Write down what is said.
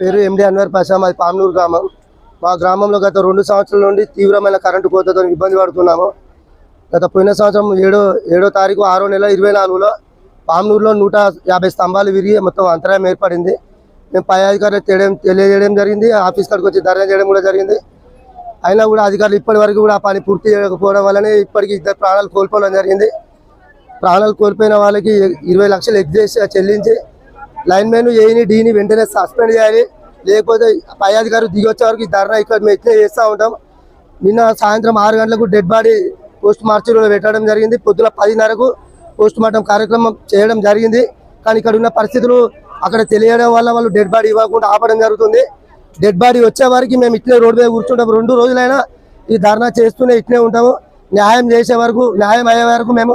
పేరు ఎండి అన్వర్ పాషా మాది పామ్నూరు గ్రామం. మా గ్రామంలో గత రెండు సంవత్సరాల నుండి తీవ్రమైన కరెంటు కోతతో ఇబ్బంది పడుతున్నాము. గత పోయిన సంవత్సరం ఏడో ఏడో తారీఖు ఆరో నెల ఇరవై నాలుగులో పామ్నూరులో నూట యాభై స్తంభాలు విరిగి మొత్తం అంతరాయం ఏర్పడింది. మేము పై అధికారులు తెలియడం తెలియజేయడం జరిగింది. ఆఫీస్ కాడికి వచ్చి ధర్నా చేయడం కూడా జరిగింది. అయినా కూడా అధికారులు ఇప్పటి వరకు కూడా ఆ పని పూర్తి చేయకపోవడం వల్లనే ఇప్పటికి ఇద్దరు ప్రాణాలు కోల్పోవడం జరిగింది. ప్రాణాలు కోల్పోయిన వాళ్ళకి ఇరవై లక్షలు ఎగ్జేస్ చెల్లించి లైన్ మ్యాన్ ఏని డీని వెంటనే సస్పెండ్ చేయాలి. లేకపోతే పై అధికారులు దిగి వచ్చే వరకు ఈ ధర్నా ఇక్కడ మేము ఇట్లే చేస్తూ ఉంటాం. నిన్న సాయంత్రం ఆరు గంటలకు డెడ్ బాడీ పోస్ట్ మార్చరీలో పెట్టడం జరిగింది. పొద్దున పదిన్నరకు పోస్ట్ మార్టం కార్యక్రమం చేయడం జరిగింది. కానీ ఇక్కడ ఉన్న పరిస్థితులు అక్కడ తెలియడం వల్ల వాళ్ళు డెడ్ బాడీ ఇవ్వకుండా ఆపడం జరుగుతుంది. డెడ్ బాడీ వచ్చే వరకు మేము ఇట్లే రోడ్డు మీద కూర్చుంటాం. రెండు రోజులైనా ఈ ధర్నా చేస్తూనే ఇట్లే ఉంటాము. న్యాయం చేసే వరకు న్యాయం అయ్యే వరకు మేము